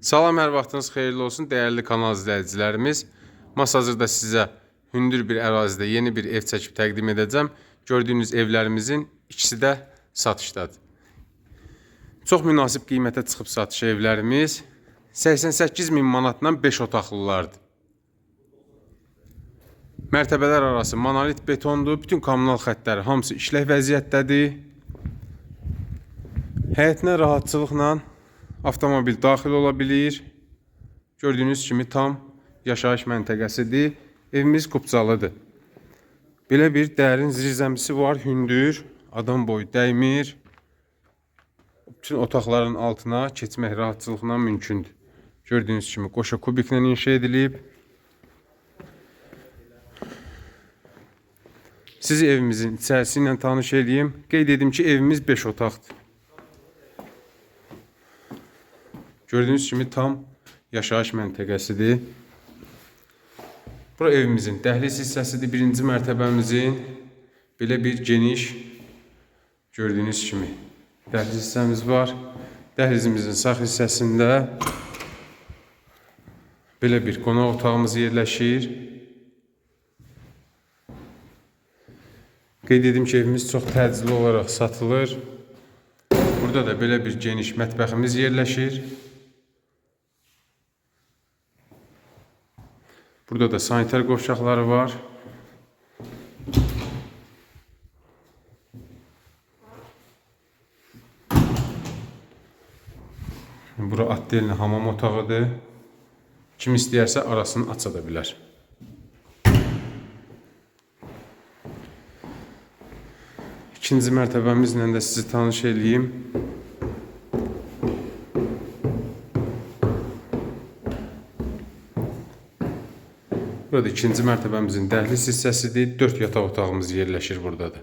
Salam, hər vaxtınız xeyirli olsun, dəyərli kanal izləyicilərimiz. Mas hazırda sizə hündür bir ərazidə yeni bir ev çəkib təqdim edəcəm. Gördüyünüz evlərimizin ikisi də satışdadır. Çox münasib qiymətə çıxıb satış evlərimiz 88 min manatdan 5 otaqlılardır. Mərtəbələr arası monolit betondur. Bütün kommunal xəttləri hamısı işlək vəziyyətdədir. Həyətinə rahatçılıqla avtomobil daxil ola bilir. Gördüyünüz kimi tam yaşayış məntəqəsidir. Evimiz Qubcalıdır. Belə bir dərin zirzəmisi var, hündür, adam boyu dəymir. Bütün otaqların altına keçmək rahatçılıqla mümkündür. Gördüyünüz kimi qoşa kubiklə inşa edilib. Sizi evimizin içərisi ilə tanış edeyim. Qeyd edim ki, evimiz 5 otaqdır. Gördüyünüz kimi tam yaşayış məntəqəsidir. Bura evimizin dəhliz hissəsidir. Birinci mərtəbəmizin belə bir geniş gördüyünüz kimi dəhliz hissəmiz var. Dəhlizimizin sağ hissəsində belə bir qonaq otağımız yerləşir. Qeyd edim ki, evimiz çox təcili olaraq satılır. Burada da belə bir geniş mətbəximiz yerləşir. Burada da sanitar qovşaqları var. Bura atdelli hamam otağıdır. Kim istəyərsə arasını aça da bilər. İkinci mərtəbəmizlə də sizi tanış eləyim. Burada ikinci mərtəbəmizin dəhliz hissəsidir. 4 yataq otağımız yerləşir burada da.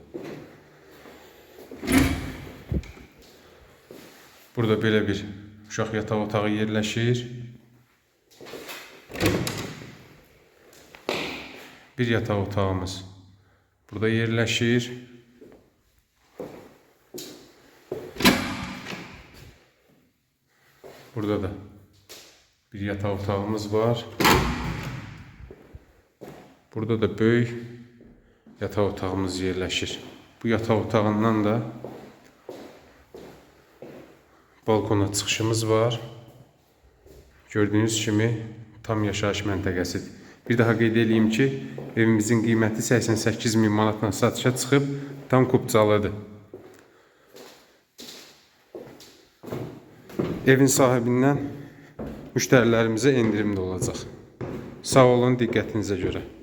Burada belə bir uşaq yataq otağı yerləşir. Bir yataq otağımız burada yerləşir. Burada da bir yataq otağımız var. Burada da böyük yataq otağımız yerləşir. Bu yataq otağından da balkona çıxışımız var. Gördüyünüz kimi tam yaşayış məntəqəsidir. Bir daha qeyd edeyim ki, evimizin qiyməti 88 min manatdan satışa çıxıb, tam kupcalıdır. Evin sahibindən müştərilərimizə endirim də olacaq. Sağ olun diqqətinizə görə.